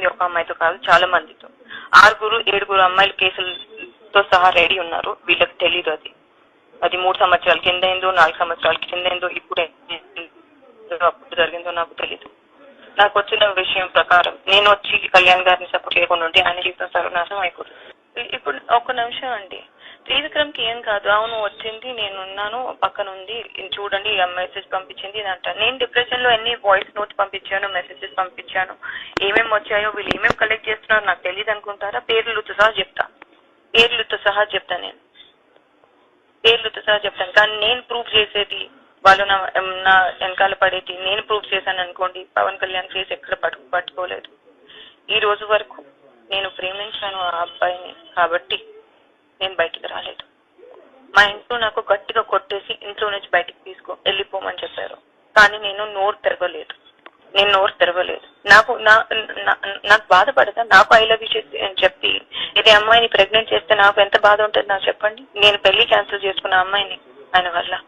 వచ్చింది ఒక అమ్మాయితో కాదు చాలా మందితో. ఆరుగురు ఏడుగురు అమ్మాయిల కేసులతో సహా రెడీ ఉన్నారు. వీళ్ళకి తెలీదు అది. అది మూడు సంవత్సరాల కింద ఏందో నాలుగు సంవత్సరాల కింద ఏందో ఇప్పుడు అప్పుడు జరిగిందో నాకు తెలీదు. నాకు వచ్చిన విషయం ప్రకారం నేను వచ్చి కళ్యాణ్ గారిని సపోర్ట్ చేయకుండా ఉంటే ఆయన జీవితం సర్వనాశనం అయిపోతుంది. ఇప్పుడు ఒక నిమిషం అండి. త్రివిక్రమ్కి ఏం కాదు. అవును వచ్చింది నేను ఉన్నాను పక్కన ఉంది చూడండి మెసేజ్ పంపించింది ఇది అంట నేను డిప్రెషన్లో ఎన్ని వాయిస్ నోట్స్ పంపించాను మెసేజెస్ పంపించాను ఏమేమి వచ్చాయో వీళ్ళు ఏమేమి కలెక్ట్ చేస్తున్నారో నాకు తెలియదు అనుకుంటారా? పేర్లతో సహా చెప్తా. పేర్లతో సహా చెప్తా నేను. పేర్లతో సహా చెప్తాను కానీ నేను ప్రూఫ్ చేసేది వాళ్ళు నా నా వెనకాల పడేది నేను ప్రూఫ్ చేశాను అనుకోండి పవన్ కళ్యాణ్ ఫేస్ ఎక్కడ పట్టు పట్టుకోలేదు. ఈ రోజు వరకు నేను ప్రేమించాను ఆ అబ్బాయిని. కాబట్టి నేను బయటికి రాలేదు. మా ఇంట్లో నాకు గట్టిగా కొట్టేసి ఇంట్లో నుంచి బయటికి తీసుకో వెళ్ళిపోమని చెప్పారు. కానీ నేను నోరు తెరవలేదు. నేను నోరు తెరవలేదు. నాకు నా నాకు బాధపడదా? నాకు ఐ లవ్ యూ చెప్పి ఇది అమ్మాయిని ప్రెగ్నెంట్ చేస్తే నాకు ఎంత బాధ ఉంటుంది నాకు చెప్పండి? నేను పెళ్ళి క్యాన్సిల్ చేసుకున్న అమ్మాయిని ఆయన వల్ల.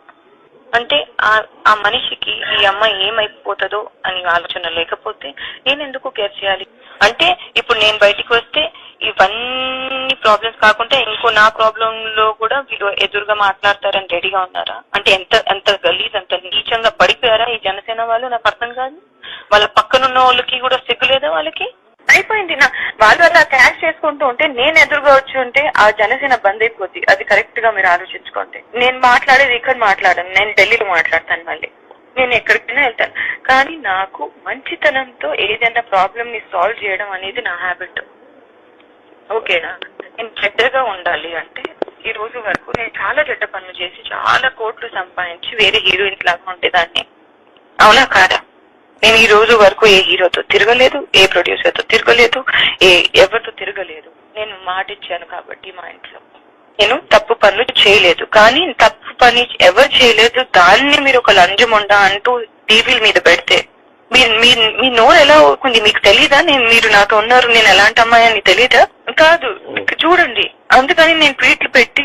అంటే ఆ ఆ మనిషికి ఈ అమ్మాయి ఏమైపోతుందో అని ఆలోచన లేకపోతే నేను ఎందుకు కేర్ చేయాలి? అంటే ఇప్పుడు నేను బయటికి వస్తే ఇవన్నీ ప్రాబ్లమ్స్ కాకుండా ఇంకో నా ప్రాబ్లం లో కూడా వీళ్ళు ఎదురుగా మాట్లాడతారని రెడీగా ఉన్నారా? అంటే ఎంత ఎంత గలీజ్ అంత నీచంగా పడిపోయారా ఈ జనసేన వాళ్ళు? నాకు అర్థం కాదు. వాళ్ళ పక్కనున్న వాళ్ళకి కూడా సిగ్గు లేదా వాళ్ళకి? అయిపోయింది నా. వాళ్ళు అలా క్యాష్ చేసుకుంటూ ఉంటే నేను ఎదురుగా వచ్చి ఉంటే ఆ జనసేన బంద్ అయిపోద్ది. అది కరెక్ట్గా మీరు ఆలోచించుకోండి. నేను మాట్లాడేది ఇక్కడ మాట్లాడను. నేను ఢిల్లీలో మాట్లాడతాను మళ్ళీ. నేను ఎక్కడికైనా వెళ్తాను. కానీ నాకు మంచితనంతో ఏదైనా ప్రాబ్లమ్ని సాల్వ్ చేయడం అనేది నా హ్యాబిట్ ఓకేనా నేను చెడ్డగా ఉండాలి అంటే ఈ రోజు వరకు నేను చాలా చెడ్డ పనులు చేసి చాలా కోట్లు సంపాదించి వేరే హీరోయిన్స్ లాగా ఉండేదాన్ని. అవునా కాదా? నేను ఈ రోజు వరకు ఏ హీరోతో తిరగలేదు ఏ ప్రొడ్యూసర్తో తిరగలేదు ఏ ఎవరితో తిరగలేదు. నేను మాట ఇచ్చాను కాబట్టి మా ఇంట్లో. నేను తప్పు పనులు చేయలేదు. కానీ తప్పు పని ఎవరు చేయలేదు దాన్ని మీరు ఒక లంజం ఉండా అంటూ టీవీల మీద పెడితే మీ మీ మీ నోరు ఎలా ఊరుకుంది మీకు తెలీదా? నేను మీరు నాతో ఉన్నారు. నేను ఎలాంటి అమ్మాయి అని తెలీదా? కాదు. చూడండి. అందుకని నేను ట్వీట్లు పెట్టి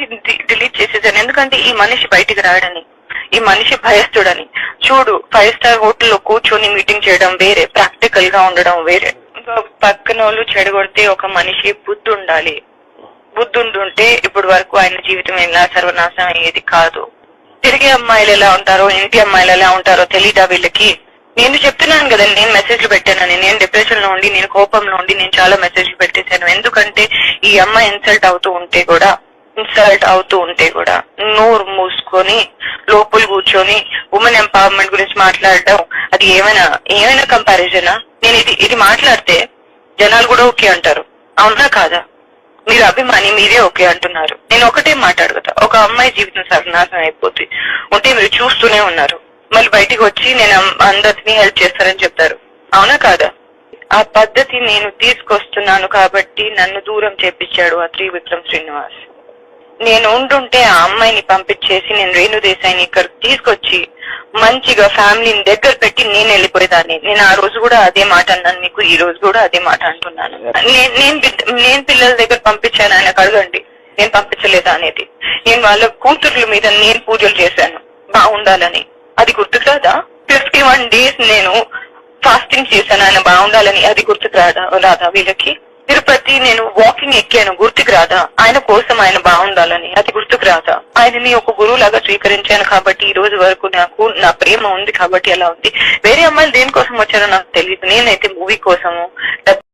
డిలీట్ చేసేసాను. ఎందుకంటే ఈ మనిషి బయటికి రాడని. ఈ మనిషి భయస్తుడని చూడు ఫైవ్ స్టార్ హోటల్లో కూర్చొని మీటింగ్ చేయడం వేరే. ప్రాక్టికల్గా ఉండడం వేరే. పక్కన వాళ్ళు చెడగొడితే ఒక మనిషి బుద్ధి ఉండాలి బుద్ధి ఉండుంటే ఇప్పుడు వరకు ఆయన జీవితం ఎలా సర్వనాశనం అయ్యేది కాదు. తిరిగే అమ్మాయిలు ఎలా ఉంటారో ఇంటి అమ్మాయిలు ఎలా ఉంటారో తెలీదా వీళ్ళకి? నేను చెప్తున్నాను కదా నేను మెసేజ్లు పెట్టానని. నేను డిప్రెషన్లో ఉండి నేను కోపంలో ఉండి నేను చాలా మెసేజ్లు పెట్టేశాను. ఎందుకంటే ఈ అమ్మాయి ఇన్సల్ట్ అవుతూ ఉంటే కూడా ఇన్సల్ట్ అవుతూ ఉంటే కూడా నోరు మూసుకొని లోపల కూర్చొని ఉమెన్ ఎంపవర్మెంట్ గురించి మాట్లాడడం అది ఏమైనా ఏమైనా కంపారిజనా నేను ఇది ఇది మాట్లాడితే జనాలు కూడా ఓకే అంటారు. అవునా కాదా? మీరు అభిమాని మీరే ఓకే అంటున్నారు. నేను ఒకటే మాట్లాడుగుతా ఒక అమ్మాయి జీవితం సర్వనాశనం అయిపోతుంది ఉంటే మీరు చూస్తూనే ఉన్నారు. మళ్ళీ బయటికి వచ్చి నేను అందరిని హెల్ప్ చేస్తారని చెప్తారు. అవునా కాదా? ఆ పద్ధతి నేను తీసుకొస్తున్నాను కాబట్టి నన్ను దూరం చేపించాడు ఆ త్రివిక్రమ్ శ్రీనివాస్. నేను ఉండుంటే ఆ అమ్మాయిని పంపించేసి నేను రేణు దేశాయిని ఇక్కడ తీసుకొచ్చి మంచిగా ఫ్యామిలీని దగ్గర పెట్టి నేను వెళ్ళిపోయేదాన్ని. నేను ఆ రోజు కూడా అదే మాట అన్నాను మీకు ఈ రోజు కూడా అదే మాట అంటున్నాను. నేను నేను పిల్లల దగ్గర పంపించాను ఆయన అడగండి నేను పంపించలేదా అనేది. నేను వాళ్ళ కూతుర్ల మీద నేను పూజలు చేశాను. బాగుండాలని. అది గుర్తుకు రాదా? ఫిఫ్టీ వన్ డేస్ నేను ఫాస్టింగ్ చేశాను ఆయన బాగుండాలని అది గుర్తుకు రాదా? రాదా వీళ్ళకి? తిరుపతి నేను వాకింగ్ ఎక్కాను గుర్తుకు రాదా? ఆయన కోసం ఆయన బాగుండాలని అది గుర్తుకు రాదా? ఆయనని ఒక గురువు లాగా స్వీకరించాను కాబట్టి ఈ రోజు వరకు నాకు నా ప్రేమ ఉంది కాబట్టి అలా ఉంది. వేరే అమ్మాయిలు దేనికోసం వచ్చారో నాకు తెలియదు నేనైతే మూవీ కోసము